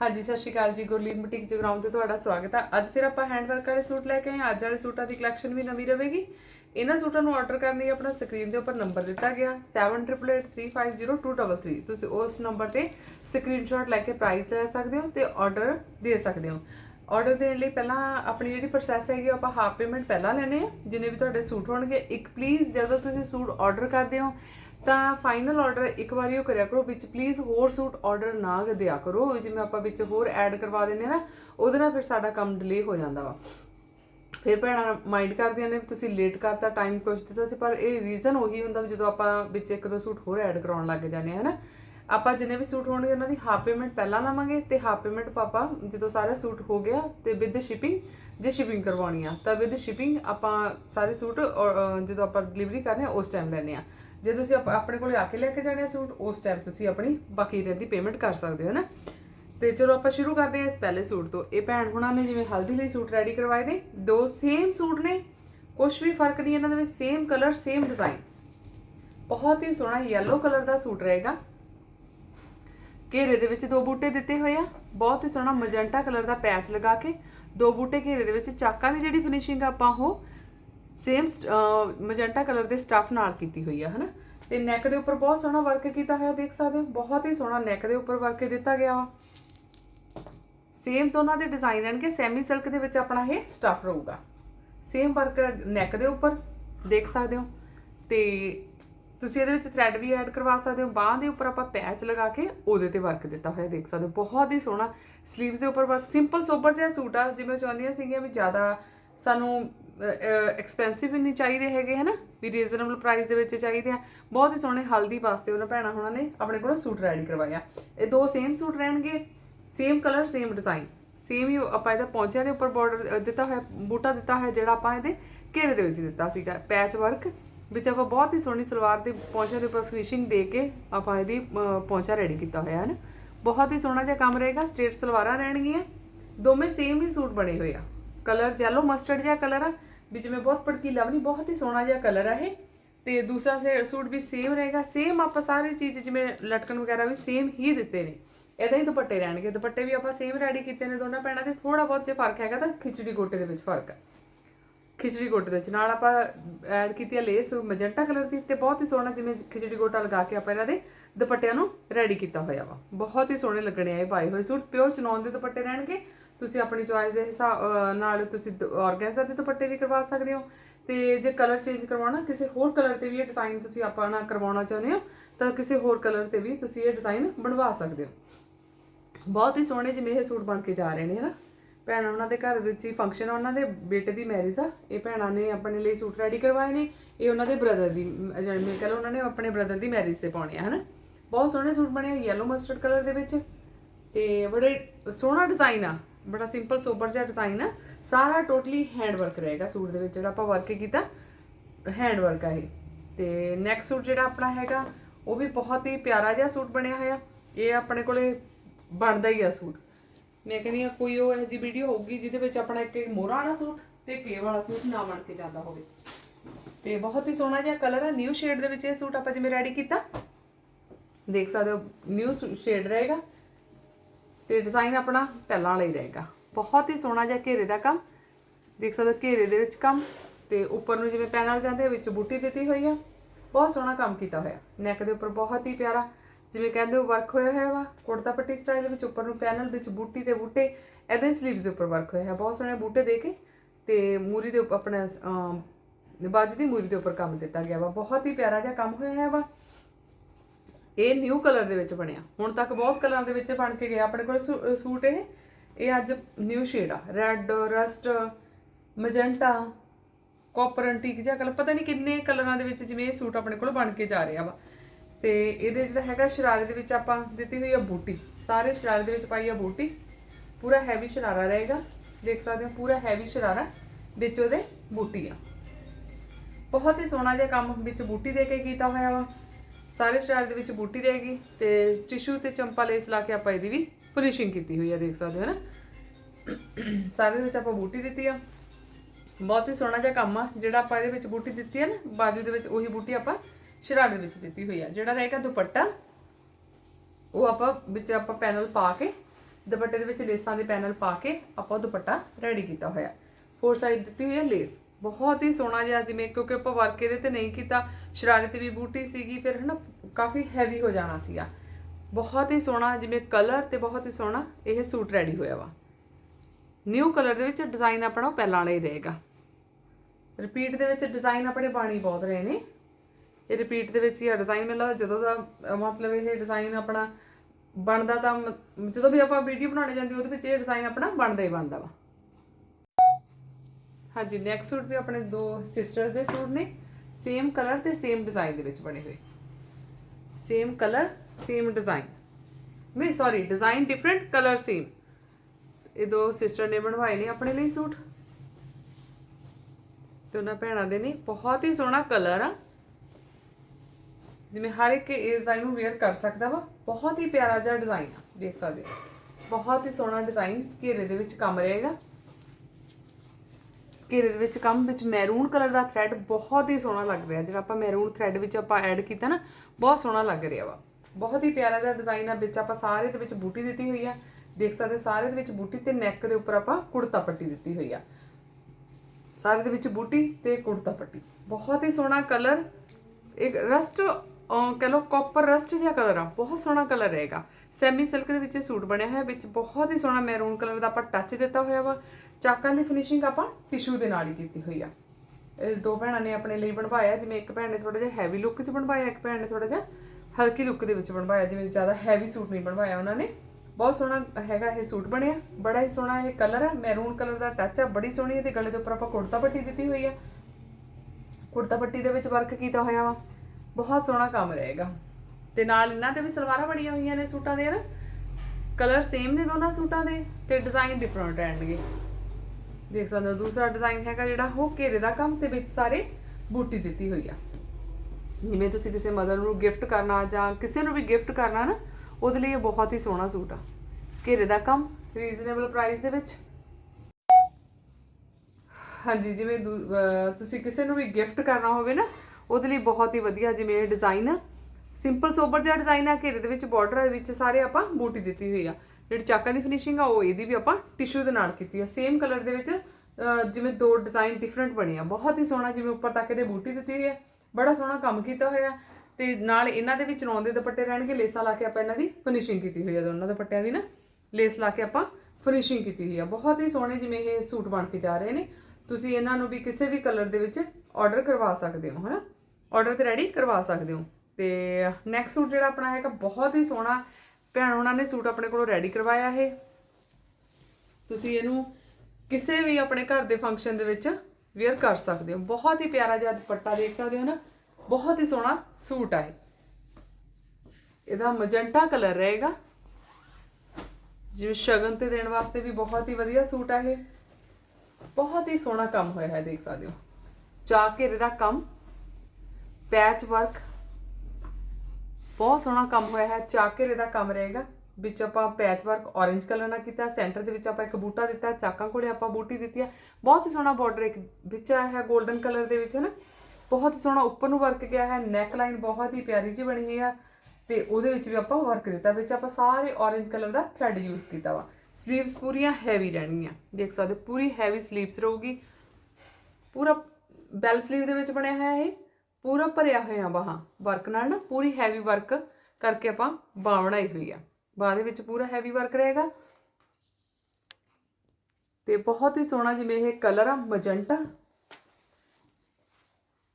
ਹਾਂਜੀ, ਸਤਿ ਸ਼੍ਰੀ ਅਕਾਲ ਜੀ। ਗੁਰਲੀਨ ਬੁਟੀਕ ਜਗਰਾਉਂ ਤੇ ਤੁਹਾਡਾ ਸਵਾਗਤ ਹੈ ਅੱਜ ਫਿਰ ਆਪਾਂ ਹੈਂਡ ਵਰਕ ਵਾਲੇ ਸੂਟ ਲੈ ਕੇ ਆਏ ਅੱਜ ਵਾਲੇ ਸੂਟਾਂ ਦੀ ਕਲੈਕਸ਼ਨ ਵੀ ਨਵੀਂ ਰਹੇਗੀ। ਇਹਨਾਂ ਸੂਟਾਂ ਨੂੰ ਆਰਡਰ ਕਰਨ ਲਈ ਆਪਣਾ ਸਕਰੀਨ ਦੇ ਉੱਪਰ ਨੰਬਰ ਦਿੱਤਾ ਗਿਆ। 7883502233 ਤੁਸੀਂ ਉਸ ਨੰਬਰ ਤੇ ਸਕਰੀਨਸ਼ਾਟ ਲੈ ਕੇ ਪ੍ਰਾਈਸ ਲੈ ਸਕਦੇ ਹੋ ਤੇ ਆਰਡਰ ਦੇ ਸਕਦੇ ਹੋ। ਆਰਡਰ ਦੇਣ ਲਈ ਪਹਿਲਾਂ ਆਪਣੀ ਜਿਹੜੀ ਪ੍ਰੋਸੈਸ ਹੈਗੀ ਉਹ ਆਪਾਂ ਹਾਫ ਪੇਮੈਂਟ ਪਹਿਲਾਂ ਲੈਣੇ ਆ ਜਿੰਨੇ ਵੀ ਤੁਹਾਡੇ ਸੂਟ ਹੋਣਗੇ, ਇੱਕ ਪਲੀਜ਼ ਜਦੋਂ ਤੁਸੀਂ ਸੂਟ ਆਰਡਰ ਕਰਦੇ ਹੋ ਤਾਂ ਫਾਈਨਲ ਆਰਡਰ ਇੱਕ ਵਾਰੀ ਉਹ ਕਰਿਆ ਕਰੋ ਵਿੱਚ ਪਲੀਜ਼ ਹੋਰ ਸੂਟ ਆਰਡਰ ਨਾ ਦਿਆ ਕਰੋ। ਜਿਵੇਂ ਆਪਾਂ ਵਿੱਚ ਹੋਰ ਐਡ ਕਰਵਾ ਦਿੰਦੇ ਆ ਨਾ ਉਹਦੇ ਨਾਲ ਫਿਰ ਸਾਡਾ ਕੰਮ ਡਿਲੇ ਹੋ ਜਾਂਦਾ ਵਾ। ਫਿਰ ਭੈਣਾਂ ਮਾਈਂਡ ਕਰਦੀਆਂ ਨੇ ਵੀ ਤੁਸੀਂ ਲੇਟ ਕਰਤਾ ਟਾਈਮ ਕੁਛ ਦਿੱਤਾ ਸੀ ਪਰ ਇਹ ਰੀਜ਼ਨ ਉਹੀ ਹੁੰਦਾ ਵੀ ਜਦੋਂ ਆਪਾਂ ਵਿੱਚ ਇੱਕ ਦੋ ਸੂਟ ਹੋਰ ਐਡ ਕਰਾਉਣ ਲੱਗ ਜਾਂਦੇ ਆ ਹਨਾ ਆਪਾਂ ਜਿੰਨੇ ਵੀ ਸੂਟ ਹੋਣਗੇ ਉਹਨਾਂ ਦੀ ਹਾਫ ਪੇਮੈਂਟ ਪਹਿਲਾਂ ਲਵਾਂਗੇ ਤੇ ਹਾਫ ਪੇਮੈਂਟ ਪਾਪਾ ਜਦੋਂ ਸਾਰਾ ਸੂਟ ਹੋ ਗਿਆ ਤੇ ਵਿਦ ਸ਼ਿਪਿੰਗ ਜੇ ਸ਼ਿਪਿੰਗ ਕਰਵਾਉਣੀ ਆ ਤਾਂ ਵਿਦ ਸ਼ਿਪਿੰਗ ਆਪਾਂ ਸਾਰੇ ਸੂਟ ਔਰ, ਜਦੋਂ ਆਪਾਂ ਡਿਲੀਵਰੀ ਕਰਨੇ ਆ ਉਸ ਟਾਈਮ ਲੈਣੇ ਆ ਜੇ ਤੁਸੀਂ ਆਪਣੇ ਕੋਲੇ ਆ ਕੇ ਲੈ ਕੇ ਜਾਣੇ ਆ ਸੂਟ, ਉਸ ਟਾਈਮ ਤੁਸੀਂ ਆਪਣੀ ਬਾਕੀ ਰਹਿੰਦੀ ਪੇਮੈਂਟ ਕਰ ਸਕਦੇ ਹੋ ਨਾ। ਤੇ ਚਲੋ ਆਪਾਂ ਸ਼ੁਰੂ ਕਰਦੇ ਹਾਂ ਇਸ ਪਹਿਲੇ ਸੂਟ ਤੋਂ। ਇਹ ਭੈਣ ਹੁਣਾਂ ਨੇ ਜਿਵੇਂ ਹਲਦੀ ਲਈ ਸੂਟ ਰੈਡੀ ਕਰਵਾਏ ਨੇ। ਦੋ ਸੇਮ ਸੂਟ ਨੇ। ਕੁਝ ਵੀ ਫ਼ਰਕ ਨਹੀਂ ਇਹਨਾਂ ਦੇ ਵਿੱਚ ਸੇਮ ਕਲਰ ਸੇਮ ਡਿਜ਼ਾਈਨ ਬਹੁਤ ਹੀ ਸੋਹਣਾ ਯੈਲੋ ਕਲਰ ਦਾ ਸੂਟ ਰਹੇਗਾ। ਘੇਰੇ ਦੇ ਵਿੱਚ ਦੋ ਬੂਟੇ ਦਿੱਤੇ ਹੋਏ ਆ। ਬਹੁਤ ਹੀ ਸੋਹਣਾ ਮਜੰਟਾ ਕਲਰ ਦਾ ਪੈਚ ਲਗਾ ਕੇ ਦੋ ਬੂਟੇ ਘੇਰੇ ਦੇ ਵਿੱਚ। ਚਾਕਾਂ ਦੀ ਜਿਹੜੀ ਫਿਨਿਸ਼ਿੰਗ ਆਪਾਂ ਉਹ ਸੇਮ ਮਜੰਟਾ ਕਲਰ ਦੇ ਸਟਫ ਨਾਲ ਕੀਤੀ ਹੋਈ ਆ, ਹਨਾ? ਤੇ ਨੈਕ ਦੇ ਉੱਪਰ ਬਹੁਤ ਸੋਹਣਾ ਵਰਕ ਕੀਤਾ ਹੋਇਆ, ਦੇਖ ਸਕਦੇ ਹੋ? ਬਹੁਤ ਹੀ ਸੋਹਣਾ ਨੈਕ ਦੇ ਉੱਪਰ ਵਰਕ ਦਿੱਤਾ ਗਿਆ ਵਾ। ਸੇਮ ਦੋਨਾਂ ਦੇ ਡਿਜ਼ਾਈਨ ਆਣਗੇ ਸੈਮੀ ਸਿਲਕ ਦੇ ਵਿੱਚ ਆਪਣਾ ਇਹ ਸਟਫ ਰਹੂਗਾ। ਸੇਮ ਵਰਕ ਨੈਕ ਦੇ ਉੱਪਰ, ਦੇਖ ਸਕਦੇ ਹੋ? ਤੇ ਤੁਸੀਂ ਇਹਦੇ ਵਿੱਚ ਥ੍ਰੈਡ ਵੀ ਐਡ ਕਰਵਾ ਸਕਦੇ ਹੋ, ਬਾਹਾਂ ਦੇ ਉੱਪਰ ਆਪਾਂ ਪੈਚ ਲਗਾ ਕੇ ਉਹਦੇ ਤੇ ਵਰਕ ਦਿੱਤਾ ਹੋਇਆ, ਦੇਖ ਸਕਦੇ ਹੋ? ਬਹੁਤ ਹੀ ਸੋਹਣਾ। 슬ੀਵਸ ਦੇ ਉੱਪਰ ਵਰਕ ਸਿੰਪਲ ਸੋਬਰ ਜਿਹਾ ਸੂਟ ਆ, ਜਿਵੇਂ ਚਾਹੁੰਦੀਆਂ ਸੀਗੀਆਂ ਵੀ ਜ਼ਿਆਦਾ ਸਾਨੂੰ ਐਕਸਪੈਂਸਿਵ ਵੀ ਨਹੀਂ ਚਾਹੀਦੇ ਹੈਗੇ ਹਨਾ? ਵੀ ਰੀਜ਼ਨੇਬਲ ਪ੍ਰਾਈਸ ਦੇ ਵਿੱਚ ਚਾਹੀਦੇ ਆ। ਬਹੁਤ ਹੀ ਸੋਹਣੇ ਹਲਦੀ ਵਾਸਤੇ ਉਹਨਾਂ ਭੈਣਾਂ ਹੋਣਾ ਨੇ ਆਪਣੇ ਕੋਲ ਸੂਟ ਰੈਡੀ ਕਰਵਾਇਆ। ਇਹ ਦੋ ਸੇਮ ਸੂਟ ਰਹਿਣਗੇ same colour same design same ਹੀ ਆਪਾਂ ਇਹਦਾ ਪੌਂਚਿਆਂ ਦੇ ਉੱਪਰ ਬਾਰਡਰ ਦਿੱਤਾ ਹੋਇਆ ਬੂਟਾ ਦਿੱਤਾ ਹੋਇਆ ਜਿਹੜਾ ਆਪਾਂ ਇਹਦੇ ਘੇਰੇ ਦੇ ਵਿੱਚ ਦਿੱਤਾ ਸੀਗਾ ਪੈਚ ਵਰਕ ਵਿੱਚ ਆਪਾਂ ਬਹੁਤ ਹੀ ਸੋਹਣੀ ਸਲਵਾਰ ਦੇ ਪੌਂਚਿਆਂ ਦੇ ਉੱਪਰ ਫਿਨਿਸ਼ਿੰਗ ਦੇ ਕੇ ਆਪਾਂ ਇਹਦੀ ਅਹ, ਪੌਂਚਾ ਰੈਡੀ ਕੀਤਾ ਹੋਇਆ ਹੈ ਨਾ ਬਹੁਤ ਹੀ ਸੋਹਣਾ ਜਿਹਾ ਕੰਮ ਰਹੇਗਾ ਸਟ੍ਰੇਟ ਸਲਵਾਰਾਂ ਰਹਿਣਗੀਆਂ। ਦੋਵੇਂ ਸੇਮ ਹੀ ਸੂਟ ਬਣੇ ਹੋਏ ਆ। ਕਲਰ ਜੈਲੋ ਮਸਟਰਡ ਜਿਹਾ ਕਲਰ ਆ। ਵਿੱਚ ਮੈਂ ਬਹੁਤ ਭੜਕੀਲਾ ਵੀ ਨਹੀਂ, ਬਹੁਤ ਹੀ ਸੋਹਣਾ ਜਿਹਾ ਕਲਰ ਆ ਇਹ। ਤੇ ਦੂਸਰਾ ਸੇ ਸੂਟ ਵੀ ਸੇਮ ਰਹੇਗਾ ਸੇਮ ਆਪਾਂ ਸਾਰੇ ਚੀਜ਼ ਜਿਵੇਂ ਲਟਕਣ ਵਗੈਰਾ ਵੀ ਸੇਮ ਹੀ ਦਿੱਤੇ ਨੇ। ਇਹਦਾ ਹੀ ਦੁਪੱਟੇ ਰਹਿਣਗੇ, ਦੁਪੱਟੇ ਵੀ ਆਪਾਂ ਸੇਮ ਰੈਡੀ ਕੀਤੇ ਨੇ ਦੋਨਾਂ ਭੈਣਾਂ ਦੇ ਥੋੜਾ ਬਹੁਤ ਜੇ ਫ਼ਰਕ ਹੈਗਾ ਤਾਂ ਖਿਚੜੀ ਗੋਟੇ ਦੇ ਵਿੱਚ ਫ਼ਰਕ ਹੈ ਖਿਚੜੀ ਗੋਟੇ ਦੇ ਵਿੱਚ, ਨਾਲ ਆਪਾਂ ਐਡ ਕੀਤੀ ਹੈ ਲੇਸ ਮੈਜੈਂਟਾ ਕਲਰ ਦੀ ਤੇ ਬਹੁਤ ਹੀ ਸੋਹਣਾ ਜਿਵੇਂ ਖਿਚੜੀ ਗੋਟਾ ਲਗਾ ਕੇ ਆਪਾਂ ਇਹਨਾਂ ਦੇ ਦੁਪੱਟਿਆਂ ਨੂੰ ਰੈਡੀ ਕੀਤਾ ਹੋਇਆ ਵਾ। ਬਹੁਤ ਹੀ ਸੋਹਣੇ ਲੱਗਣੇ ਆ ਇਹ ਪਾਏ ਹੋਏ ਸੂਟ ਪਿਓਰ ਚਨੌਨ ਦੇ ਦੁਪੱਟੇ ਰਹਿਣਗੇ ਤੁਸੀਂ ਆਪਣੀ ਚੁਆਇਸ ਦੇ ਹਿਸਾਬ ਨਾਲ ਤੁਸੀਂ ਆਰਗੈਂਜ਼ਾ ਦੇ ਦੁਪੱਟੇ ਵੀ ਕਰਵਾ ਸਕਦੇ ਹੋ। ਤੇ ਜੇ ਕਲਰ ਚੇਂਜ ਕਰਵਾਉਣਾ, ਕਿਸੇ ਹੋਰ ਕਲਰ ਤੇ ਵੀ ਇਹ ਡਿਜ਼ਾਈਨ ਤੁਸੀਂ ਆਪਣਾ ਕਰਵਾਉਣਾ ਚਾਹੁੰਦੇ ਹੋ, ਤਾਂ ਕਿਸੇ ਹੋਰ ਕਲਰ ਤੇ ਵੀ ਤੁਸੀਂ ਇਹ ਡਿਜ਼ਾਈਨ ਬਣਵਾ ਸਕਦੇ ਹੋ। ਬਹੁਤ ਹੀ ਸੋਹਣੇ ਜਿਵੇਂ ਇਹ ਸੂਟ ਬਣ ਕੇ ਜਾ ਰਹੇ ਨੇ, ਹਨਾ? ਭੈਣਾਂ ਉਹਨਾਂ ਦੇ ਘਰ ਵਿੱਚ ਹੀ ਫੰਕਸ਼ਨ ਆ, ਉਹਨਾਂ ਦੇ ਬੇਟੇ ਦੀ ਮੈਰਿਜ ਆ। ਇਹ ਭੈਣਾਂ ਨੇ ਆਪਣੇ ਲਈ ਸੂਟ ਰੈਡੀ ਕਰਵਾਏ ਨੇ। ਇਹ ਉਹਨਾਂ ਦੇ ਬ੍ਰਦਰ ਦੀ ਜਿਹੜੇ ਮੇਰੇ ਕੋਲ ਉਹਨਾਂ ਨੇ ਆਪਣੇ ਬ੍ਰਦਰ ਦੀ ਮੈਰਿਜ ਤੇ ਪਾਉਣੇ ਆ, ਹਨਾ? ਬਹੁਤ ਸੋਹਣੇ ਸੂਟ ਬਣੇ ਆ ਯੈਲੋ ਮਸਟਰਡ ਕਲਰ ਦੇ ਵਿੱਚ। ਤੇ ਬੜੇ ਸੋਹਣਾ ਡਿਜ਼ਾਈਨ ਆ। ਬੜਾ ਸਿੰਪਲ ਸੋਬਰ ਜਿਹਾ ਡਿਜ਼ਾਈਨ ਆ। ਸਾਰਾ ਟੋਟਲੀ ਹੈਂਡ ਵਰਕ ਰਹੇਗਾ ਸੂਟ ਦੇ ਵਿੱਚ, ਜਿਹੜਾ ਆਪਾਂ ਵਰਕ ਕੀਤਾ ਹੈਂਡ ਵਰਕ ਆ ਇਹ। ਤੇ ਨੈਕਸਟ ਸੂਟ ਜਿਹੜਾ ਆਪਣਾ ਹੈਗਾ, ਉਹ ਵੀ ਬਹੁਤ ਹੀ ਪਿਆਰਾ ਜਿਹਾ ਸੂਟ ਬਣਿਆ ਹੋਇਆ। ਇਹ ਆਪਣੇ ਕੋਲੇ ਬਣਦਾ ਹੀ ਆ ਸੂਟ। ਮੈਂ ਕਹਿੰਦੀ ਆ ਕੋਈ ਉਹ ਇਹੋ ਜਿਹੀ ਵੀਡੀਓ ਹੋਊਗੀ ਜਿਹਦੇ ਵਿੱਚ ਆਪਣਾ ਇੱਕ ਇੱਕ ਮੋਹਰਾ ਵਾਲਾ ਸੂਟ ਤੇ ਕੇ ਵਾਲਾ ਸੂਟ ਨਾ ਬਣ ਕੇ ਜਾਂਦਾ ਹੋਵੇ। ਤੇ ਬਹੁਤ ਹੀ ਸੋਹਣਾ ਜਿਹਾ ਕਲਰ ਆ। ਨਿਊ ਸ਼ੇਡ ਦੇ ਵਿੱਚ ਇਹ ਸੂਟ ਆਪਾਂ ਜਿਵੇਂ ਰੈਡੀ ਕੀਤਾ, ਦੇਖ ਸਕਦੇ ਹੋ ਨਿਊ ਸ਼ੇਡ ਰਹੇਗਾ। ਤੇ ਡਿਜ਼ਾਈਨ ਆਪਣਾ ਪਹਿਲਾਂ ਵਾਲਾ ਹੀ ਰਹੇਗਾ। ਬਹੁਤ ਹੀ ਸੋਹਣਾ ਜਿਹਾ ਘੇਰੇ ਦਾ ਕੰਮ। ਦੇਖ ਸਕਦੇ ਹੋ ਘੇਰੇ ਦੇ ਵਿੱਚ ਕੰਮ ਤੇ ਉੱਪਰ ਨੂੰ ਜਿਵੇਂ ਪੈਨਲ ਜਾਂਦੇ ਵਿੱਚ ਬੂਟੀ ਦਿੱਤੀ ਹੋਈ ਆ। ਬਹੁਤ ਸੋਹਣਾ ਕੰਮ ਕੀਤਾ ਹੋਇਆ। ਨੈਕ ਦੇ ਉੱਪਰ ਬਹੁਤ ਹੀ ਪਿਆਰਾ। ਜਿਵੇਂ ਕਹਿੰਦੇ ਉਹ ਵਰਕ ਹੋਇਆ ਹੋਇਆ ਵਾ ਕੁੜਤਾ ਪੱਟੀ ਸਟਾਈਲ ਦੇ ਵਿੱਚ ਉੱਪਰ ਨੂੰ ਪੈਨਲ ਵਿੱਚ ਬੂਟੀ ਤੇ ਬੂਟੇ ਇਹਦੇ ਸਲੀਵਸ ਦੇ ਉੱਪਰ ਵਰਕ ਹੋਇਆ ਹੈ ਬਹੁਤ ਸੋਹਣੇ ਬੂਟੇ ਦੇ ਕੇ ਤੇ ਮੂਰੀ ਦੇ ਉੱਪਰ ਆਪਣਾ ਅਮ, ਬਾਜੂ ਦੀ ਮੂਰੀ ਦੇ ਉੱਪਰ ਕੰਮ ਦਿੱਤਾ ਗਿਆ ਵਾ। ਬਹੁਤ ਹੀ ਪਿਆਰਾ ਜਿਹਾ ਕੰਮ ਹੋਇਆ ਹੈ ਵਾ। ਇਹ ਨਿਊ ਕਲਰ ਦੇ ਵਿੱਚ ਬਣਿਆ। ਹੁਣ ਤੱਕ ਬਹੁਤ ਕਲਰਾਂ ਦੇ ਵਿੱਚ ਬਣ ਕੇ ਗਿਆ। ਆਪਣੇ ਕੋਲ ਸੂ- ਸੂਟ ਇਹ ਇਹ ਅੱਜ ਨਿਊ ਸ਼ੇਡ ਆ। Red rust magenta copper antique ਜਿਹਾ ਕਲਰ ਪਤਾ ਨਹੀਂ ਕਿੰਨੇ ਕਲਰਾਂ ਦੇ ਵਿੱਚ ਜਿਵੇਂ ਇਹ ਸੂਟ ਆਪਣੇ ਕੋਲ ਬਣ ਕੇ ਜਾ ਰਿਹਾ ਵਾ। ਤੇ ਇਹਦੇ ਜਿਹੜਾ ਹੈਗਾ ਸ਼ਰਾਰੇ ਦੇ ਵਿੱਚ ਆਪਾਂ ਦਿੱਤੀ ਹੋਈ ਆ ਬੂਟੀ। ਸਾਰੇ ਸ਼ਰਾਰੇ ਦੇ ਵਿੱਚ ਪਾਈ ਆ ਬੂਟੀ। ਪੂਰਾ ਹੈਵੀ ਸ਼ਰਾਰਾ ਰਹੇਗਾ। ਦੇਖ ਸਕਦੇ ਹੋ, ਪੂਰਾ ਹੈਵੀ ਸ਼ਰਾਰਾ ਵਿੱਚ ਉਹਦੇ ਬੂਟੀ ਆ। ਬਹੁਤ ਹੀ ਸੋਹਣਾ ਜਿਹਾ ਕੰਮ ਵਿੱਚ ਬੂਟੀ ਦੇ ਕੇ ਕੀਤਾ ਹੋਇਆ ਵਾ। ਸਾਰੇ ਸ਼ਰਾਰੇ ਦੇ ਵਿੱਚ ਬੂਟੀ ਰਹੇਗੀ ਤੇ ਟਿਸ਼ੂ ਤੇ ਚੰਪਾ ਲੇਸ ਲਾ ਕੇ ਆਪਾਂ ਇਹਦੀ ਵੀ ਫਿਨਿਸ਼ਿੰਗ ਕੀਤੀ ਹੋਈ ਆ, ਦੇਖ ਸਕਦੇ ਹੋ ਨਾ? ਸਾਰੇ ਦੇ ਵਿੱਚ ਆਪਾਂ ਬੂਟੀ ਦਿੱਤੀ ਆ। ਬਹੁਤ ਹੀ ਸੋਹਣਾ ਜਿਹਾ ਕੰਮ ਆ, ਜਿਹੜਾ ਆਪਾਂ ਇਹਦੇ ਵਿੱਚ ਬੂਟੀ ਦਿੱਤੀ ਆ ਨਾ, ਬਾਜੂ ਦੇ ਵਿੱਚ ਉਹੀ ਬੂਟੀ ਆਪਾਂ ਸ਼ਰਾਰੇ ਦੇ ਵਿੱਚ ਦਿੱਤੀ ਹੋਈ ਆ। ਜਿਹੜਾ ਰਹੇਗਾ ਦੁਪੱਟਾ, ਉਹ ਆਪਾਂ ਵਿੱਚ ਆਪਾਂ ਪੈਨਲ ਪਾ ਕੇ, ਦੁਪੱਟੇ ਦੇ ਵਿੱਚ ਲੇਸਾਂ ਦੇ ਪੈਨਲ ਪਾ ਕੇ ਆਪਾਂ ਦੁਪੱਟਾ ਰੈਡੀ ਕੀਤਾ ਹੋਇਆ। ਫੋਰ ਸਾਈਡ ਦਿੱਤੀ ਹੋਈ ਹੈ ਲੇਸ। ਬਹੁਤ ਹੀ ਸੋਹਣਾ ਜਿਹਾ ਜਿਵੇਂ ਕਿਉਂਕਿ ਆਪਾਂ ਵਰਕ ਇਹਦੇ ਤੇ ਨਹੀਂ ਕੀਤਾ, ਸ਼ਰਾਰੇ ਤੇ ਵੀ ਬੂਟੀ ਸੀਗੀ, ਫਿਰ ਹਨਾ ਕਾਫੀ ਹੈਵੀ ਹੋ ਜਾਣਾ ਸੀਗਾ। ਬਹੁਤ ਹੀ ਸੋਹਣਾ ਜਿਵੇਂ ਕਲਰ ਤੇ ਬਹੁਤ ਹੀ ਸੋਹਣਾ ਇਹ ਸੂਟ ਰੈਡੀ ਹੋਇਆ ਵਾ। ਨਿਊ ਕਲਰ ਦੇ ਵਿੱਚ ਡਿਜ਼ਾਈਨ ਆਪਣਾ ਉਹ ਪਹਿਲਾਂ ਵਾਲਾ ਹੀ ਰਹੇਗਾ। ਰਿਪੀਟ ਦੇ ਵਿੱਚ ਡਿਜ਼ਾਈਨ ਆਪਣੇ ਬਾਣੀ ਬਹੁਤ ਰਹੇ ਨੇ। ਇਹ ਰਿਪੀਟ ਦੇ ਵਿੱਚ ਹੀ ਆ ਡਿਜ਼ਾਈਨ ਮੈਨੂੰ ਜਦੋਂ ਦਾ ਮਤਲਬ ਇਹ ਡਿਜ਼ਾਈਨ ਆਪਣਾ ਬਣਦਾ ਤਾਂ ਮ- ਜਦੋਂ ਵੀ ਆਪਾਂ ਵੀਡੀਓ ਬਣਾਉਣੇ ਜਾਂਦੇ ਉਹਦੇ ਵਿੱਚ ਇਹ ਡਿਜ਼ਾਈਨ ਆਪਣਾ ਬਣਦਾ ਹੀ ਬਣਦਾ ਵਾ। ਹਾਂਜੀ ਨੈਕਸਟ ਸੂਟ ਵੀ ਆਪਣੇ ਦੋ ਸਿਸਟਰਸ ਦੇ ਸੂਟ ਨੇ। ਸੇਮ ਕਲਰ ਤੇ ਸੇਮ ਡਿਜ਼ਾਈਨ ਦੇ ਵਿੱਚ ਬਣੇ ਹੋਏ। ਸੇਮ ਕਲਰ ਸੇਮ ਡਿਜ਼ਾਈਨ ਨਹੀਂ sorry design different colour same ਇਹ ਦੋ ਸਿਸਟਰ ਨੇ ਬਣਵਾਏ ਨੇ ਆਪਣੇ ਲਈ ਸੂਟ। ਤੇ ਉਹਨਾਂ ਭੈਣਾਂ ਦੇ ਨੇ ਬਹੁਤ ਹੀ ਸੋਹਣਾ ਕਲਰ ਆ। ਜਿਵੇਂ ਹਰ ਇੱਕ ਏਜ ਦਾ ਇਹਨੂੰ ਵੇਅਰ ਕਰ ਸਕਦਾ ਵਾ। ਬਹੁਤ ਹੀ ਪਿਆਰਾ ਜਿਹਾ ਡਿਜ਼ਾਈਨ ਆ, ਦੇਖ ਸਕਦੇ ਹੋ। ਬਹੁਤ ਹੀ ਸੋਹਣਾ ਡਿਜ਼ਾਈਨ ਘੇਰੇ ਦੇ ਵਿੱਚ ਕੰਮ ਰਹੇਗਾ ਘੇਰੇ ਦੇ ਵਿੱਚ ਕੰਮ ਵਿੱਚ ਮੈਰੂਨ ਕਲਰ ਦਾ ਥ੍ਰੈਡ ਬਹੁਤ ਹੀ ਸੋਹਣਾ ਲੱਗ ਰਿਹਾ। ਜਿਹੜਾ ਆਪਾਂ ਮੈਰੂਨ ਥ੍ਰੈਡ ਵਿੱਚ ਆਪਾਂ ਐਡ ਕੀਤਾ ਨਾ, ਬਹੁਤ ਸੋਹਣਾ ਲੱਗ ਰਿਹਾ ਵਾ। ਬਹੁਤ ਹੀ ਪਿਆਰਾ ਜਿਹਾ ਡਿਜ਼ਾਈਨ ਆ, ਵਿੱਚ ਆਪਾਂ ਸਾਰੇ ਦੇ ਵਿੱਚ ਬੂਟੀ ਦਿੱਤੀ ਹੋਈ ਆ। ਦੇਖ ਸਕਦੇ ਸਾਰੇ ਦੇ ਵਿੱਚ ਬੂਟੀ ਤੇ ਨੈਕ ਦੇ ਉੱਪਰ ਆਪਾਂ ਕੁੜਤਾ ਪੱਟੀ ਦਿੱਤੀ ਹੋਈ ਆ। ਸਾਰੇ ਦੇ ਵਿੱਚ ਬੂਟੀ ਤੇ ਕੁੜਤਾ ਪੱਟੀ। ਬਹੁਤ ਹੀ ਸੋਹਣਾ ਕਲਰ ਇੱਕ ਰਸਟ ਕਹ ਲੋ ਕਾਪਰ ਰਸਟ ਜਿਹਾ ਕਲਰ ਆ। ਬਹੁਤ ਸੋਹਣਾ ਕਲਰ ਰਹੇਗਾ। ਸੈਮੀ ਸਿਲਕ ਦੇ ਵਿੱਚ ਸੂਟ ਬਣਿਆ ਹੋਇਆ, ਵਿੱਚ ਬਹੁਤ ਹੀ ਸੋਹਣਾ ਮੈਰੂਨ ਕਲਰ ਦਾ ਆਪਾਂ ਟੱਚ ਦਿੱਤਾ ਹੋਇਆ ਵਾ। ਚਾਕਾਂ ਦੀ ਫਿਨਿਸ਼ਿੰਗ ਆਪਾਂ ਟਿਸ਼ੂ ਦੇ ਨਾਲ ਹੀ ਕੀਤੀ ਹੋਈ ਆ। ਇਹ ਦੋ ਭੈਣਾਂ ਨੇ ਆਪਣੇ ਲਈ ਬਣਵਾਇਆ, ਜਿਵੇਂ ਇੱਕ ਭੈਣ ਨੇ ਥੋੜਾ ਜਿਹਾ ਹੈਵੀ ਲੁੱਕ 'ਚ ਬਣਵਾਇਆ, ਇੱਕ ਭੈਣ ਨੇ ਥੋੜਾ ਜਿਹਾ ਹਲਕੀ ਲੁੱਕ ਦੇ ਵਿੱਚ ਬਣਵਾਇਆ, ਜਿਵੇਂ ਜ਼ਿਆਦਾ ਹੈਵੀ ਸੂਟ ਨਹੀਂ ਬਣਵਾਇਆ ਉਹਨਾਂ ਨੇ। ਬਹੁਤ ਸੋਹਣਾ ਹੈਗਾ ਇਹ ਸੂਟ ਬਣਿਆ, ਬੜਾ ਹੀ ਸੋਹਣਾ ਇਹ ਕਲਰ ਹੈ ਮੈਰੂਨ ਕਲਰ ਦਾ ਟੱਚ ਆ, ਬੜੀ ਸੋਹਣੀ ਇਹਦੇ ਗਲੇ ਦੇ ਉੱਪਰ ਆਪਾਂ ਕੁੜਤਾ ਪੱਟੀ ਦਿੱਤੀ ਹੋਈ ਆ। ਕੁੜਤਾ ਪੱਟੀ ਦੇ ਵਿੱਚ ਵਰਕ ਕੀਤਾ ਹੋਇਆ ਵਾ, ਬਹੁਤ ਸੋਹਣਾ ਕੰਮ ਰਹੇਗਾ। ਤੇ ਨਾਲ ਇਹਨਾਂ ਤੇ ਵੀ ਸਲਵਾਰਾਂ ਬਣੀਆਂ ਹੋਈਆਂ ਨੇ ਸੂਟਾਂ ਦੇ ਨਾ ਕਲਰ ਸੇਮ ਨੇ ਦੋਨਾਂ ਸੂਟਾਂ ਦੇ ਤੇ ਡਿਜ਼ਾਈਨ ਡਿਫਰੈਂਟ ਰਹਿਣਗੇ। ਦੇਖ ਸਕਦੇ ਹੋ, ਦੂਸਰਾ ਡਿਜ਼ਾਈਨ ਹੈਗਾ ਜਿਹੜਾ ਉਹ ਘੇਰੇ ਦਾ ਕੰਮ ਤੇ ਵਿੱਚ ਸਾਰੇ ਬੂਟੀ ਦਿੱਤੀ ਹੋਈ ਆ। ਜਿਵੇਂ ਤੁਸੀਂ ਕਿਸੇ ਮਦਰ ਨੂੰ ਗਿਫਟ ਕਰਨਾ ਜਾਂ ਕਿਸੇ ਨੂੰ ਵੀ ਗਿਫਟ ਕਰਨਾ ਨਾ, ਉਹਦੇ ਲਈ ਇਹ ਬਹੁਤ ਹੀ ਸੋਹਣਾ ਸੂਟ ਆ। ਘੇਰੇ ਦਾ ਕੰਮ ਰੀਜ਼ਨੇਬਲ ਪ੍ਰਾਈਸ ਦੇ ਵਿੱਚ। ਹਾਂਜੀ, ਜਿਵੇਂ ਦੂ- ਤੁਸੀਂ ਕਿਸੇ ਨੂੰ ਵੀ ਗਿਫਟ ਕਰਨਾ ਹੋਵੇ ਨਾ, ਉਹਦੇ ਲਈ ਬਹੁਤ ਹੀ ਵਧੀਆ ਜਿਵੇਂ ਇਹ ਡਿਜ਼ਾਈਨ ਆ। ਸਿੰਪਲ ਸੋਬਰ ਜਿਹਾ ਡਿਜ਼ਾਈਨ ਆ, ਘੇਰੇ ਦੇ ਵਿੱਚ ਬਾਰਡਰ ਵਿੱਚ ਸਾਰੇ ਆਪਾਂ ਬੂਟੀ ਦਿੱਤੀ ਹੋਈ ਆ। ਜਿਹੜੀ ਚਾਕਾਂ ਦੀ ਫਿਨਿਸ਼ਿੰਗ ਆ, ਉਹ ਇਹਦੀ ਵੀ ਆਪਾਂ ਟਿਸ਼ੂ ਦੇ ਨਾਲ ਕੀਤੀ ਆ। ਸੇਮ ਕਲਰ ਦੇ ਵਿੱਚ ਜਿਵੇਂ ਦੋ ਡਿਜ਼ਾਈਨ ਡਿਫਰੈਂਟ ਬਣੇ ਆ ਬਹੁਤ ਹੀ ਸੋਹਣਾ ਜਿਵੇਂ ਉੱਪਰ ਤੱਕ ਇਹਦੇ ਬੂਟੀ ਦਿੱਤੀ ਹੋਈ ਹੈ ਬੜਾ ਸੋਹਣਾ ਕੰਮ ਕੀਤਾ ਹੋਇਆ। ਤੇ ਨਾਲ ਇਹਨਾਂ ਦੇ ਵਿੱਚ ਨੌਂ ਦੇ ਦੁਪੱਟੇ ਰਹਿਣਗੇ, ਲੇਸਾਂ ਲਾ ਕੇ ਆਪਾਂ ਇਹਨਾਂ ਦੀ ਫਿਨਿਸ਼ਿੰਗ ਕੀਤੀ ਹੋਈ ਆ, ਦੋਨਾਂ ਦੁਪੱਟਿਆਂ ਦੀ ਨਾ। ਲੇਸ ਲਾ ਕੇ ਆਪਾਂ ਫਿਨਿਸ਼ਿੰਗ ਕੀਤੀ ਹੋਈ ਆ। ਬਹੁਤ ਹੀ ਸੋਹਣੇ ਜਿਵੇਂ ਇਹ ਸੂਟ ਬਣ ਕੇ ਜਾ ਰਹੇ ਨੇ। ਤੁਸੀਂ ਇਹਨਾਂ ਨੂੰ ਵੀ ਕਿਸੇ ਵੀ ਕਲਰ ਦੇ ਵਿੱਚ ਆਰਡਰ ਕਰਵਾ ਸਕਦੇ ਹੋ, ਹਨਾ? ਆਰਡਰ ਤੇ ਰੈਡੀ ਕਰਵਾ ਸਕਦੇ ਹੋ। ਤੇ ਨੈਕਸਟ ਸੂਟ ਜਿਹੜਾ ਆਪਣਾ ਹੈਗਾ, ਬਹੁਤ ਹੀ ਸੋਹਣਾ ਭੈਣ, ਉਹਨਾਂ ਨੇ ਸੂਟ ਆਪਣੇ ਕੋਲੋਂ ਰੈਡੀ ਕਰਵਾਇਆ ਹੈ ਤੁਸੀਂ ਇਹਨੂੰ ਕਿਸੇ ਵੀ ਆਪਣੇ ਘਰ ਦੇ ਫੰਕਸ਼ਨ ਦੇ ਵਿੱਚ ਵੇਅਰ ਕਰ ਸਕਦੇ ਹੋ। ਬਹੁਤ ਹੀ ਪਿਆਰਾ ਜਿਹਾ ਦੁਪੱਟਾ ਦੇਖ ਸਕਦੇ ਹੋ ਨਾ। ਬਹੁਤ ਹੀ ਸੋਹਣਾ ਸੂਟ ਆ ਇਹਦਾ ਮਜੰਟਾ ਕਲਰ ਰਹੇਗਾ। ਜਿਵੇਂ ਸ਼ਗਨ ਤੇ ਦੇਣ ਵਾਸਤੇ ਵੀ ਬਹੁਤ ਹੀ ਵਧੀਆ ਸੂਟ ਆ ਇਹ। ਬਹੁਤ ਹੀ ਸੋਹਣਾ ਕੰਮ ਹੋਇਆ ਹੈ, ਦੇਖ ਸਕਦੇ ਹੋ। ਚਾਹ ਘੇਰੇ ਦਾ ਕੰਮ। ਪੈਚ ਵਰਕ ਬਹੁਤ ਸੋਹਣਾ ਕੰਮ ਹੋਇਆ ਹੈ, ਚਾਕਰ ਦਾ ਕੰਮ ਰਹੇਗਾ। ਵਿੱਚ ਆਪਾਂ ਪੈਚ ਵਰਕ ਔਰੇਂਜ ਕਲਰ ਨਾਲ ਕੀਤਾ ਸੈਂਟਰ ਦੇ ਵਿੱਚ ਆਪਾਂ ਇੱਕ ਬੂਟਾ ਦਿੱਤਾ, ਚਾਕਾਂ ਕੋਲੇ ਆਪਾਂ ਬੂਟੀ ਦਿੱਤੀ ਹੈ ਬਹੁਤ ਹੀ ਸੋਹਣਾ ਬਾਰਡਰ ਇੱਕ ਵਿੱਚ ਆਇਆ ਹੈ 골ਡਨ ਕਲਰ ਦੇ ਵਿੱਚ ਹੈ ਨਾ ਬਹੁਤ ਸੋਹਣਾ ਉੱਪਰ ਨੂੰ ਵਰਕ ਗਿਆ ਹੈ ਨੈਕ ਲਾਈਨ ਬਹੁਤ ਹੀ ਪਿਆਰੀ ਜੀ ਬਣੀ ਹੋਈ ਹੈ ਤੇ ਉਹਦੇ ਵਿੱਚ ਵੀ ਆਪਾਂ ਵਰਕ ਦਿੱਤਾ, ਵਿੱਚ ਆਪਾਂ ਸਾਰੇ ਔਰੇਂਜ ਕਲਰ ਦਾ ਥ੍ਰੈਡ ਯੂਜ਼ ਕੀਤਾ ਵਾ। ਸਲੀਵਸ ਪੂਰੀਆਂ ਹੈਵੀ ਰਹਿਣਗੀਆਂ। ਦੇਖ ਸਕਦੇ ਪੂਰੀ ਹੈਵੀ ਸਲੀਵਸ ਰਹੂਗੀ। ਪੂਰਾ ਬੈਲ ਸਲੀਵ ਦੇ ਵਿੱਚ ਬਣਿਆ ਹੋਇਆ ਇਹ। ਪੂਰਾ ਭਰਿਆ ਹੋਇਆ ਬਾਹਾਂ। ਵਰਕ ਨਾਲ ਨਾ ਪੂਰੀ ਹੈਵੀ ਵਰਕ ਕਰਕੇ ਆਪਾਂ ਬਾਹ ਬਣਾਈ ਹੋਈ ਆ। ਬਾਹ ਦੇ ਵਿੱਚ ਪੂਰਾ ਹੈਵੀ ਵਰਕ ਰਹੇਗਾ। ਤੇ ਬਹੁਤ ਹੀ ਸੋਹਣਾ ਜਿਵੇਂ ਇਹ ਕਲਰ ਆ ਮਜੰਟਾ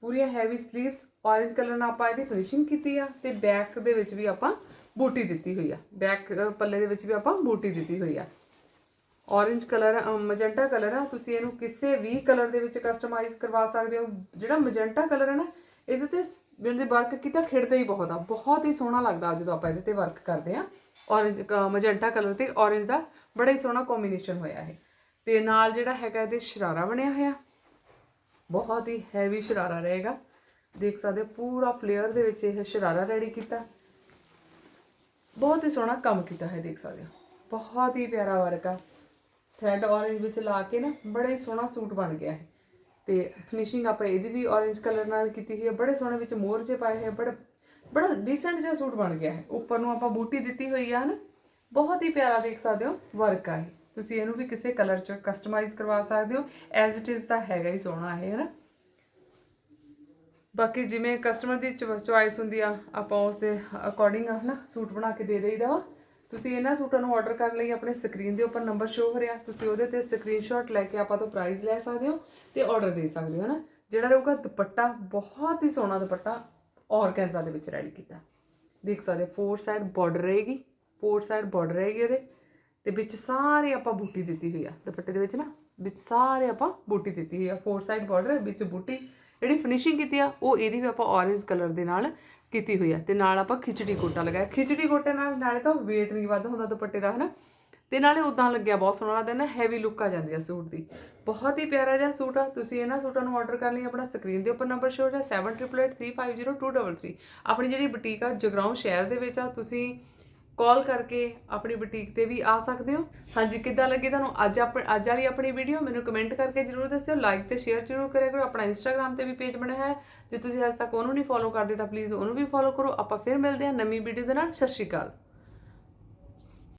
ਪੂਰੀਆਂ ਹੈਵੀ 슬ੀਵਸ orange ਕਲਰ ਨਾਲ ਆਪਾਂ ਇਹਦੀ ਫਿਨਿਸ਼ਿੰਗ ਕੀਤੀ ਆ ਤੇ ਬੈਕ ਦੇ ਵਿੱਚ ਵੀ ਆਪਾਂ ਬੂਟੀ ਦਿੱਤੀ ਹੋਈ ਆ। ਬੈਕ ਪੱਲੇ ਦੇ ਵਿੱਚ ਵੀ ਆਪਾਂ ਬੂਟੀ ਦਿੱਤੀ ਹੋਈ ਆ। orange ਕਲਰ ਮਜੰਟਾ ਕਲਰ ਆ। ਤੁਸੀਂ ਇਹਨੂੰ ਕਿਸੇ ਵੀ ਕਲਰ ਦੇ ਵਿੱਚ ਕਸਟਮਾਈਜ਼ ਕਰਵਾ ਸਕਦੇ ਹੋ। ਜਿਹੜਾ ਮਜੰਟਾ ਕਲਰ ਹੈ ਨਾ ਇਹਦੇ ਤੇ ਜਿਹੜੇ ਵਰਕ ਕੀਤਾ, ਖਿੜਦਾ ਹੀ ਬਹੁਤ ਆ। ਬਹੁਤ ਹੀ ਸੋਹਣਾ ਲੱਗਦਾ ਜਦੋਂ ਆਪਾਂ ਇਹਦੇ ਤੇ ਵਰਕ ਕਰਦੇ ਆ orange ਮਜੰਟਾ ਕਲਰ ਤੇ orange ਦਾ ਬੜਾ ਹੀ ਸੋਹਣਾ ਕੰਬੀਨੇਸ਼ਨ ਹੋਇਆ ਹੈ ਤੇ ਨਾਲ ਜਿਹੜਾ ਹੈਗਾ ਇਹਦੇ ਸ਼ਰਾਰਾ ਬਣਿਆ ਹੋਇਆ। ਬਹੁਤ ਹੀ ਹੈਵੀ ਸ਼ਰਾਰਾ ਰਹੇਗਾ। ਦੇਖ ਸਕਦੇ ਹੋ, ਪੂਰਾ ਫਲੇਅਰ ਦੇ ਵਿੱਚ ਇਹ ਸ਼ਰਾਰਾ ਰੈਡੀ ਕੀਤਾ। ਬਹੁਤ ਹੀ ਸੋਹਣਾ ਕੰਮ ਕੀਤਾ ਹੈ, ਦੇਖ ਸਕਦੇ ਹੋ। ਬਹੁਤ ਹੀ ਪਿਆਰਾ ਵਰਕ ਆ। ਥ੍ਰੈਡ orange ਵਿੱਚ ਲਾ ਕੇ ਨਾ ਬੜਾ ਹੀ ਸੋਹਣਾ ਸੂਟ ਬਣ ਗਿਆ ਹੈ। ਤੇ ਫਿਨਿਸ਼ਿੰਗ ਆਪਾਂ ਇਹਦੀ ਵੀ orange ਕਲਰ ਨਾਲ ਕੀਤੀ ਹੋਈ ਹੈ। ਬੜੇ ਸੋਹਣੇ ਵਿੱਚ ਮੋਰ ਜੇ ਪਾਏ ਹੋਏ ਬੜਾ ਬੜਾ ਡੀਸੈਂਟ ਜਿਹਾ ਸੂਟ ਬਣ ਗਿਆ ਹੈ। ਉੱਪਰ ਨੂੰ ਆਪਾਂ ਬੂਟੀ ਦਿੱਤੀ ਹੋਈ ਆ ਨਾ ਬਹੁਤ ਹੀ ਪਿਆਰਾ ਦੇਖ ਸਕਦੇ ਹੋ ਵਰਕ ਆ ਇਹ। ਤੁਸੀਂ ਇਹਨੂੰ ਵੀ ਕਿਸੇ ਕਲਰ ਚ ਕਸਟਮਾਈਜ਼ ਕਰਵਾ ਸਕਦੇ ਹੋ। ਐਜ਼ ਇਟ ਇਜ਼ ਤਾਂ ਹੈਗਾ ਹੀ ਸੋਹਣਾ ਇਹ ਹੈ ਨਾ ਬਾਕੀ ਜਿਵੇਂ ਕਸਟਮਰ ਦੀ ਚੋਇਸ ਹੁੰਦੀ ਆ, ਆਪਾਂ ਉਸ ਦੇ ਅਕੋਰਡਿੰਗ ਹਨਾ? ਸੂਟ ਬਣਾ ਕੇ ਦੇ ਦੇਈਦਾ ਵਾ। ਤੁਸੀਂ ਇਹਨਾਂ ਸੂਟਾਂ ਨੂੰ ਆਰਡਰ ਕਰਨ ਲਈ ਆਪਣੇ ਸਕਰੀਨ ਦੇ ਉੱਪਰ ਨੰਬਰ ਸ਼ੋਅ ਹੋ ਰਿਹਾ ਤੁਸੀਂ ਉਹਦੇ ਤੇ ਸਕਰੀਨਸ਼ਾਟ ਲੈ ਕੇ ਆਪਾਂ ਤੋਂ ਪ੍ਰਾਈਸ ਲੈ ਸਕਦੇ ਹੋ ਤੇ ਆਰਡਰ ਦੇ ਸਕਦੇ ਹੋ ਨਾ ਜਿਹੜਾ ਰਹੂਗਾ ਦੁਪੱਟਾ, ਬਹੁਤ ਹੀ ਸੋਹਣਾ ਦੁਪੱਟਾ ਔਰਗੈਂਜ਼ਾ ਦੇ ਵਿੱਚ ਰੈਡੀ ਕੀਤਾ। ਦੇਖ ਸਕਦੇ ਫੋਰ ਸਾਈਡ ਬਾਰਡਰ ਰਹੇਗੀ ਫੋਰ ਸਾਈਡ ਬਾਰਡਰ ਰਹੇਗੀ ਉਹਦੇ ਤੇ ਵਿੱਚ ਸਾਰੇ ਆਪਾਂ ਬੂਟੀ ਦਿੱਤੀ ਹੋਈ ਆ। ਦੁਪੱਟੇ ਦੇ ਵਿੱਚ ਨਾ, ਵਿੱਚ ਸਾਰੇ ਆਪਾਂ ਬੂਟੀ ਦਿੱਤੀ ਹੋਈ ਆ। ਫੋਰ ਸਾਈਡ ਬਾਰਡਰ ਵਿੱਚ ਬੂਟੀ। ਜਿਹੜੀ ਫਿਨਿਸ਼ਿੰਗ ਕੀਤੀ ਆ, ਉਹ ਇਹਦੀ ਵੀ ਆਪਾਂ orange ਕਲਰ ਦੇ ਨਾਲ ਕੀਤੀ ਹੋਈ ਹੈ ਤੇ ਨਾਲ ਆਪਾਂ ਖਿਚੜੀ ਗੋਟਾ ਲਗਾਇਆ। ਖਿਚੜੀ ਗੋਟੇ ਨਾਲ ਨਾਲੇ ਤਾਂ weight ਨਹੀਂ ਵੱਧ ਹੁੰਦਾ ਦੁਪੱਟੇ ਦਾ, ਹਨਾ? ਤੇ ਨਾਲੇ ਉਦਾਂ ਲੱਗਿਆ ਬਹੁਤ ਸੋਹਣਾ ਲੱਗਦਾ, ਨਾ ਹੈਵੀ ਲੁੱਕ ਆ ਜਾਂਦੀ ਆ ਸੂਟ ਦੀ। ਬਹੁਤ ਹੀ ਪਿਆਰਾ ਜਿਹਾ ਸੂਟ ਆ। ਤੁਸੀਂ ਇਹਨਾਂ ਸੂਟਾਂ ਨੂੰ ਆਰਡਰ ਕਰਨ ਲਈ, ਆਪਣਾ ਸਕਰੀਨ ਦੇ ਉੱਪਰ ਨੰਬਰ ਸ਼ੋ ਹੈ 7883502233 ਆਪਣੀ ਜਿਹੜੀ ਬੁਟੀਕ ਆ, ਜਗਰਾਉਂ ਸ਼ਹਿਰ ਦੇ ਵਿੱਚ ਆ, ਤੁਸੀਂ ਕਾਲ ਕਰਕੇ ਆਪਣੀ ਬੁਟੀਕ ਤੇ ਵੀ ਆ ਸਕਦੇ ਹੋ। ਹਾਂਜੀ, ਕਿੱਦਾਂ ਲੱਗੀ ਤੁਹਾਨੂੰ ਅੱਜ ਆਪ, ਅੱਜ ਵਾਲੀ ਆਪਣੀ ਵੀਡੀਓ? ਮੈਨੂੰ ਕਮੈਂਟ ਕਰਕੇ ਜਰੂਰ ਦੱਸਿਓ। ਲਾਈਕ ਤੇ ਸ਼ੇਅਰ ਜਰੂਰ ਕਰਿਆ ਕਰੋ। ਆਪਣਾ ਇੰਸਟਾਗ੍ਰam ਤੇ ਵੀ ਪੇਜ ਬਣਿਆ ਹੈ। ਜੇ ਤੁਸੀਂ ਹਜੇ ਤੱਕ ਉਹਨੂੰ ਨਹੀਂ ਫੋਲੋ ਕਰਦੇ ਤਾਂ ਪਲੀਜ਼ ਉਹਨੂੰ ਵੀ ਫੋਲੋ ਕਰੋ। ਆਪਾਂ ਫਿਰ ਮਿਲਦੇ ਹਾਂ ਨਵੀਂ ਵੀਡੀਓ ਦੇ ਨਾਲ। ਸਤਿ ਸ਼੍ਰੀ ਅਕਾਲ।